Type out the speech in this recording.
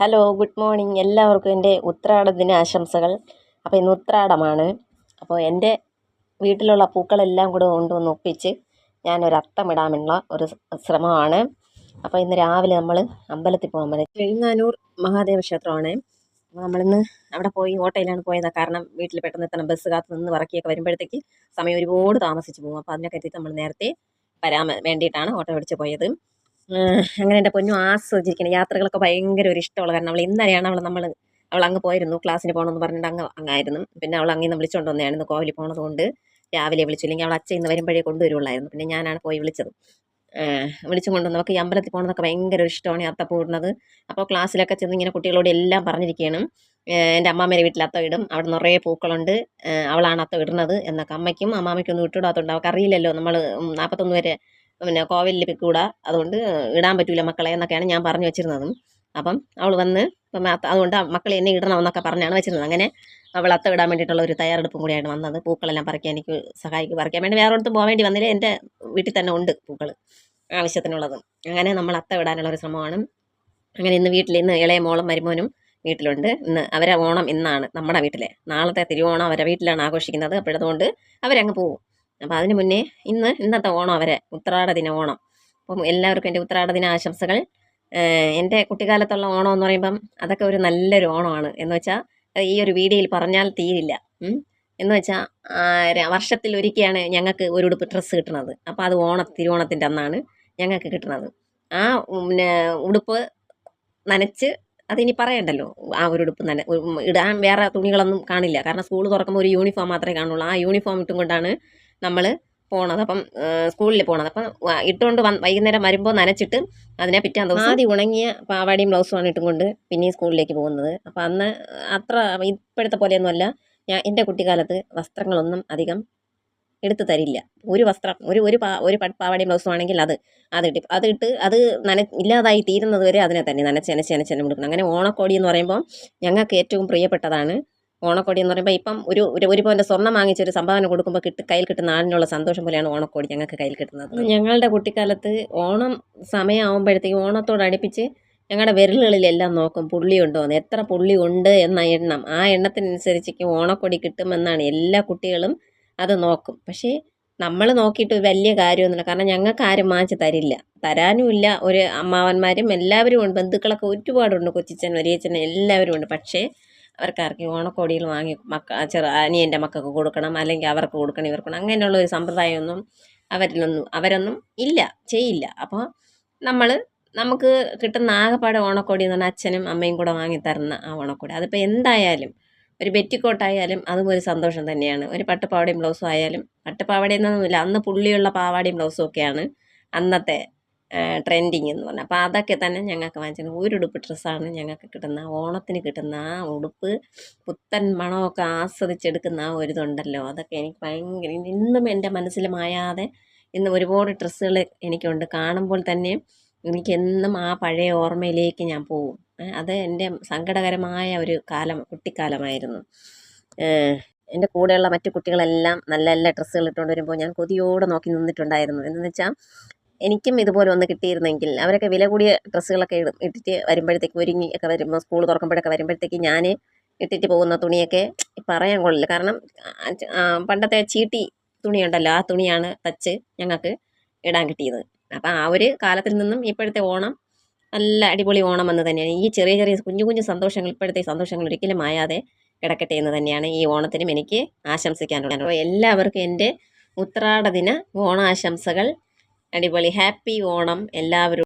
Hello good morning എല്ലാവർക്കും എന്റെ ഉത്രാട ദിന ആശംസകൾ അപ്പോൾ ഇന്ന് ഉത്രാടമാണ്. അപ്പോൾ എന്റെ വീട്ടിലുള്ള പൂക്കളെല്ലാം കൂടെ കൊണ്ടുവന്ന് ഒപ്പിച്ച് ഞാനൊരു അത്തമിടാനുള്ള ഒരു ശ്രമമാണ്. അപ്പോൾ ഇന്ന് രാവിലെ നമ്മൾ അമ്പലത്തിൽ പോകാൻ പറ്റും ചെഴിങ്ങാനൂർ മഹാദേവ ക്ഷേത്രമാണ്. അപ്പോൾ നമ്മളിന്ന് അവിടെ പോയി ഓട്ടോയിലാണ് പോയത്. കാരണം വീട്ടിൽ പെട്ടെന്ന് എത്തണം. ബസ് കാത്ത് നിന്ന് വറക്കിയൊക്കെ വരുമ്പോഴത്തേക്ക് സമയം ഒരുപാട് താമസിച്ച് പോകും. അപ്പോൾ അതിനൊക്കെ എത്തിയിട്ട് നമ്മൾ നേരത്തെ വരാൻ വേണ്ടിയിട്ടാണ് ഓട്ടോ പിടിച്ച് പോയത്. അങ്ങനെ എന്റെ പൊന്നു ആസ്വദിച്ചിരിക്കണം യാത്രകളൊക്കെ ഭയങ്കര ഒരു ഇഷ്ടമുള്ള കാരണം അവൾ ഇന്നലെയാണ് അവൾ നമ്മൾ അവൾ അങ്ങ് പോയിരുന്നു ക്ലാസ്സിന് പോകണമെന്ന് പറഞ്ഞിട്ട് അങ്ങ് അങ്ങായിരുന്നു. പിന്നെ അവൾ അങ്ങനെ വിളിച്ചുകൊണ്ട് വന്നതായിരുന്നു കോവിലിൽ പോണതുകൊണ്ട് രാവിലെ വിളിച്ചു. ഇല്ലെങ്കിൽ അവൾ അച്ഛൻ ഇന്ന് വരുമ്പോഴേ കൊണ്ടുവരുള്ളായിരുന്നു. പിന്നെ ഞാനാണ് പോയി വിളിച്ചത്. വിളിച്ചും കൊണ്ട് നമുക്ക് ഈ അമ്പലത്തിൽ പോകുന്നതൊക്കെ ഭയങ്കര ഒരു ഇഷ്ടമാണ് അത്ത കൂടുന്നത് അപ്പോൾ ക്ലാസ്സിലൊക്കെ ചെന്ന് ഇങ്ങനെ കുട്ടികളോട് എല്ലാം പറഞ്ഞിരിക്കുകയാണ് എന്റെ അമ്മാമ്മേരെ വീട്ടിൽ അത്ത ഇടും. അവിടെ നിറയെ പൂക്കളുണ്ട്. അവളാണ് അത്ത ഇടുന്നത് എന്നൊക്കെ. അമ്മയ്ക്കും അമ്മാമ്മയ്ക്കൊന്നും ഇട്ടിടാത്തതുകൊണ്ട് അവൾക്ക് അറിയില്ലല്ലോ നമ്മൾ നാൽപ്പത്തൊന്ന് വരെ പിന്നെ കോവിലിൽ കൂടാ അതുകൊണ്ട് ഇടാൻ പറ്റൂല മക്കളെ എന്നൊക്കെയാണ് ഞാൻ പറഞ്ഞു വെച്ചിരുന്നതും. അപ്പം അവൾ വന്ന് ഇപ്പം അതുകൊണ്ട് മക്കളെ എന്നെ ഇടണം എന്നൊക്കെ പറഞ്ഞാണ് വെച്ചിരുന്നത്. അങ്ങനെ അവൾ അത്ത ഇടാൻ വേണ്ടിയിട്ടുള്ള ഒരു തയ്യാറെടുപ്പും കൂടിയാണ് വന്നത്. പൂക്കളെല്ലാം പറിക്കാൻ എനിക്ക് സഹായിക്കും പറിക്കാൻ വേണ്ടി വേറെ അടുത്ത് പോകാൻ വേണ്ടി വന്നില്ല. എന്റെ വീട്ടിൽ തന്നെ ഉണ്ട് പൂക്കൾ ആവശ്യത്തിനുള്ളത്. അങ്ങനെ നമ്മൾ അത്ത ഇടാനുള്ള ഒരു ശ്രമമാണ്. അങ്ങനെ ഇന്ന് വീട്ടിൽ ഇന്ന് ഇളയ മോളും മരുമോനും വീട്ടിലുണ്ട്. ഇന്ന് അവരെ ഓണം ഇന്നാണ് നമ്മുടെ വീട്ടിലെ. നാളത്തെ തിരുവോണം അവരെ വീട്ടിലാണ് ആഘോഷിക്കുന്നത്. അപ്പോഴതുകൊണ്ട് അവരങ്ങ് പോകും അപ്പോൾ അതിന് മുന്നേ ഇന്ന് ഇന്നത്തെ ഓണം അവരെ ഉത്രാട ദിന ഓണം. അപ്പം എല്ലാവർക്കും എന്റെ ഉത്രാട ദിന ആശംസകൾ. എന്റെ കുട്ടിക്കാലത്തുള്ള ഓണം എന്ന് പറയുമ്പം അതൊക്കെ ഒരു നല്ലൊരു ഓണമാണ്. എന്ന് വെച്ചാൽ ഈ ഒരു വീഡിയോയിൽ പറഞ്ഞാൽ തീരില്ല. എന്ന് വെച്ചാൽ വർഷത്തിൽ ഒരിക്കലാണ് ഞങ്ങൾക്ക് ഒരു ഉടുപ്പ് ഡ്രസ്സ് കിട്ടുന്നത്. അപ്പോൾ അത് ഓണ തിരുവോണത്തിന്റെ അന്നാണ് ഞങ്ങൾക്ക് കിട്ടുന്നത്. ആ പിന്നെ ഉടുപ്പ് നനച്ച് അതിനി പറയണ്ടല്ലോ. ആ ഒരു ഉടുപ്പ് നന ഇടാൻ വേറെ തുണികളൊന്നും കാണില്ല. കാരണം സ്കൂൾ തുറക്കുമ്പോൾ ഒരു യൂണിഫോം മാത്രമേ കാണുള്ളൂ. ആ യൂണിഫോം ഇട്ടും കൊണ്ടാണ് നമ്മൾ പോണത്. അപ്പം സ്കൂളിൽ പോണത്. അപ്പം ഇട്ടുകൊണ്ട് വൈകുന്നേരം വരുമ്പോൾ നനച്ചിട്ട് അതിനെ പിറ്റാൻ ദിവസം ആദ്യം ഉണങ്ങിയ പാവാടിയും ബ്ലൗസുമാണ് ഇട്ടും കൊണ്ട് പിന്നെയും സ്കൂളിലേക്ക് പോകുന്നത്. അപ്പം അന്ന് അത്ര ഇപ്പോഴത്തെ പോലെയൊന്നുമല്ല. ഞാൻ എന്റെ കുട്ടിക്കാലത്ത് വസ്ത്രങ്ങളൊന്നും അധികം എടുത്തു തരില്ല. ഒരു വസ്ത്രം ഒരു ഒരു പാ ഒരു പാവാടിയും ബ്ലൗസും ആണെങ്കിൽ അത് അത് ഇട്ട് അത് ഇട്ട് അത് നന ഇല്ലാതായി തീരുന്നത് വരെ അതിനെ തന്നെ നനച്ച് നനച്ച് നനച്ച് കൊടുക്കണം അങ്ങനെ ഓണക്കോടി എന്ന് പറയുമ്പോൾ ഞങ്ങൾക്ക് ഏറ്റവും പ്രിയപ്പെട്ടതാണ് ഓണക്കോടി എന്ന് പറയുമ്പോൾ ഇപ്പം ഒരു ഒരു പോയിന്റെ സ്വർണം വാങ്ങിച്ചൊരു സംഭാവന കൊടുക്കുമ്പോൾ കിട്ടി കയ്യിൽ കിട്ടുന്ന ആളിനുള്ള സന്തോഷം പോലെയാണ് ഓണക്കോടി ഞങ്ങൾക്ക് കയ്യിൽ കിട്ടുന്നത്. ഞങ്ങളുടെ കുട്ടിക്കാലത്ത് ഓണം സമയമാകുമ്പോഴത്തേക്ക് ഓണത്തോടടുപ്പിച്ച് ഞങ്ങളുടെ വിരലുകളിലെല്ലാം നോക്കും പുള്ളി ഉണ്ടോ എന്ന്. എത്ര പുള്ളി ഉണ്ട് എന്ന എണ്ണം. ആ എണ്ണത്തിനനുസരിച്ച് ഓണക്കൊടി കിട്ടുമെന്നാണ് എല്ലാ കുട്ടികളും അത് നോക്കും. പക്ഷേ നമ്മൾ നോക്കിയിട്ട് വലിയ കാര്യമൊന്നുമില്ല. കാരണം ഞങ്ങൾക്ക് ആരും വാങ്ങിച്ച് തരില്ല. തരാനുമില്ല ഒരു അമ്മാവന്മാരും എല്ലാവരും ഉണ്ട്. ബന്ധുക്കളൊക്കെ ഒരുപാടുണ്ട്. കൊച്ചിച്ചൻ വലിയച്ഛൻ എല്ലാവരും ഉണ്ട്. പക്ഷേ അവർക്കാർക്ക് ഓണക്കോടിയിൽ വാങ്ങി മക്ക ചെറു അനിയന്റെ മക്കൾക്ക് കൊടുക്കണം അല്ലെങ്കിൽ അവർക്ക് കൊടുക്കണം ഇവർക്ക് അങ്ങനെയുള്ള ഒരു സമ്പ്രദായമൊന്നും അവരിലൊന്നും അവരൊന്നും ഇല്ല ചെയ്യില്ല. അപ്പോൾ നമ്മൾ നമുക്ക് കിട്ടുന്ന ആകെപ്പാടെ ഓണക്കോടി എന്ന് പറഞ്ഞാൽ അച്ഛനും അമ്മയും കൂടെ വാങ്ങി തരുന്ന ആ ഓണക്കോടി. അതിപ്പോൾ എന്തായാലും ഒരു ബെറ്റിക്കോട്ടായാലും അതും ഒരു സന്തോഷം തന്നെയാണ്. ഒരു പട്ടുപാവടയും ബ്ലൗസും ആയാലും പട്ടുപാവടയെന്നൊന്നുമില്ല അന്ന് പുള്ളിയുള്ള പാവാടയും ബ്ലൗസും ഒക്കെയാണ് അന്നത്തെ ട്രെൻഡിങ് എന്ന് പറഞ്ഞാൽ അപ്പോൾ അതൊക്കെ തന്നെ ഞങ്ങൾക്ക് വാങ്ങിച്ചത്. ഒരു ഉടുപ്പ് ഡ്രസ്സാണ് ഞങ്ങൾക്ക് കിട്ടുന്ന. ഓണത്തിന് കിട്ടുന്ന ആ ഉടുപ്പ് പുത്തൻ മണമൊക്കെ ആസ്വദിച്ചെടുക്കുന്ന ആ ഒരു ഇതുണ്ടല്ലോ. അതൊക്കെ എനിക്ക് ഭയങ്കര ഇന്നും എന്റെ മനസ്സിൽ മായാതെ ഇന്ന് ഒരുപാട് ഡ്രസ്സുകൾ എനിക്കുണ്ട്. കാണുമ്പോൾ തന്നെ എനിക്കെന്നും ആ പഴയ ഓർമ്മയിലേക്ക് ഞാൻ പോകും. അത് എന്റെ സങ്കടകരമായ ഒരു കാലം കുട്ടിക്കാലമായിരുന്നു. എന്റെ കൂടെയുള്ള മറ്റു കുട്ടികളെല്ലാം നല്ല നല്ല ഡ്രസ്സുകൾ ഇട്ടുകൊണ്ട് വരുമ്പോൾ ഞാൻ കൊതിയോടെ നോക്കി നിന്നിട്ടുണ്ടായിരുന്നു. എന്ന് വെച്ചാൽ എനിക്കും ഇതുപോലെ ഒന്ന് കിട്ടിയിരുന്നെങ്കിൽ അവരൊക്കെ വില കൂടിയ ഡ്രസ്സുകളൊക്കെ ഇടും ഇട്ടിട്ട് വരുമ്പോഴത്തേക്ക് ഒരുങ്ങി ഒക്കെ വരുമ്പോൾ സ്കൂൾ തുറക്കുമ്പോഴൊക്കെ വരുമ്പോഴത്തേക്ക് ഞാൻ ഇട്ടിട്ട് പോകുന്ന തുണിയൊക്കെ പറയാൻ കൊള്ളില്ല. കാരണം പണ്ടത്തെ ചീട്ടി തുണിയുണ്ടല്ലോ ആ തുണിയാണ് തച്ച് ഞങ്ങൾക്ക് ഇടാൻ കിട്ടിയത്. അപ്പം ആ ഒരു കാലത്തിൽ നിന്നും ഇപ്പോഴത്തെ ഓണം നല്ല അടിപൊളി ഓണം എന്ന് തന്നെയാണ്. ഈ ചെറിയ ചെറിയ കുഞ്ഞു കുഞ്ഞു സന്തോഷങ്ങൾ ഇപ്പോഴത്തെ സന്തോഷങ്ങൾ ഒരിക്കലും മായാതെ കിടക്കട്ടെ എന്ന് തന്നെയാണ് ഈ ഓണത്തിനും എനിക്ക് ആശംസിക്കാനുള്ളത്. എല്ലാവർക്കും എന്റെ ഉത്രാട ദിന ഓണാശംസകൾ. അടിപൊളി. ഹാപ്പി ഓണം എല്ലാവരും.